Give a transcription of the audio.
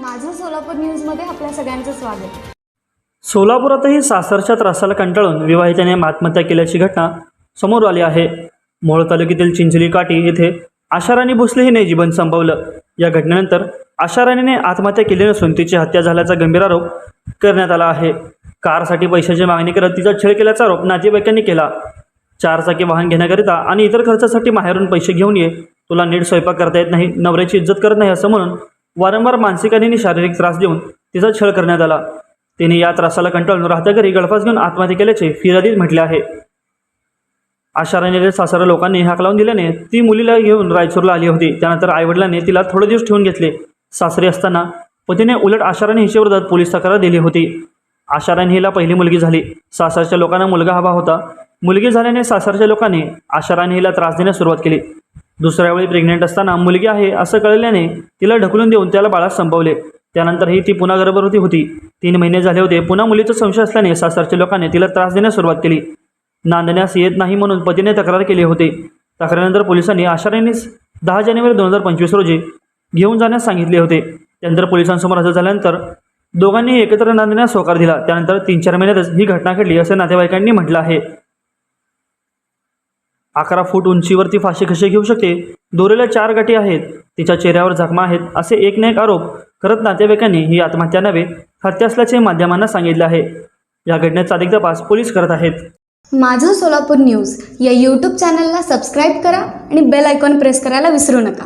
माझं सोलापूर न्यूजमध्ये आपल्या सगळ्यांचं स्वागत. सोलापुरातही सासरच्या त्रासाला कंटाळून विवाहितेने आत्महत्या केल्याची घटना समोर आली आहे. मोहोळ तालुक्यातील चिंचली काठी येथे आशाराणी भोसले हिने जीवन संपवलं. या घटनेनंतर आशाराणीने आत्महत्या केली नसून तिची हत्या झाल्याचा गंभीर आरोप करण्यात आला आहे. कारसाठी पैशाची मागणी करत तिचा छळ केल्याचा आरोप नातेवाईकांनी केला. चारचाकी वाहन घेण्याकरिता आणि इतर खर्चासाठी माहेरून पैसे घेऊन ये तुला नीट स्वयंपाक करता येत नाही नवऱ्याची इज्जत करत नाही असं म्हणून वारंवार मानसिक आणि शारीरिक त्रास देऊन तिचा छळ करण्यात आला. तिने या त्रासाला कंटाळून राहत्या घरी गळफास घेऊन आत्महत्या केल्याचे फिर्यादीत म्हटले आहे. आशाराने सासरा लोकांनी हाक लावून दिल्याने ती मुलीला घेऊन रायचूरला आली होती. त्यानंतर आईवडिलांनी तिला थोडे दिवस ठेवून घेतले. सासरे असताना पतीने उलट आशाराने हिच्याविरोधात पोलीस तक्रार दिली होती. आशाराने हिला पहिली मुलगी झाली. सासरच्या लोकांना मुलगा हवा होता. मुलगी झाल्याने सासरच्या लोकांनी आशाराने हिला त्रास देण्यास सुरुवात केली. दुसऱ्या वेळी प्रेग्नेंट असताना मुलगी आहे असं कळल्याने तिला ढकलून देऊन त्याला बाळास संपवले. त्यानंतरही ती पुन्हा गर्भवती होती. तीन महिने झाले होते. पुन्हा मुलीचा संशय असल्याने सासरच्या लोकांनी तिला त्रास देण्यास सुरुवात केली. नांदण्यास येत नाही म्हणून पतीने तक्रार केली होती. तक्रारीनंतर पोलिसांनी आशाराणीस दहा जानेवारी दोन हजार पंचवीस रोजी घेऊन जाण्यास सांगितले होते. त्यानंतर पोलिसांसमोर हजर झाल्यानंतर दोघांनी एकत्र नांदण्यास होकार दिला. त्यानंतर तीन चार महिन्यातच ही घटना घडली असे नातेवाईकांनी म्हटलं आहे. अकरा फूट उंचीवरती फाशी कशी घेऊ शकते. दोरेल्या चार गाठी आहेत. तिच्या चेहऱ्यावर जखमा आहेत असे एक ना एक आरोप करत नातेवाईकांनी ही आत्महत्या नव्हे हत्या असल्याचे माध्यमांना सांगितले आहे. या घटनेचा अधिक तपास पोलीस करत आहेत. माझं सोलापूर न्यूज या यूट्यूब चॅनलला सबस्क्राईब करा आणि बेल आयकॉन प्रेस करायला विसरू नका.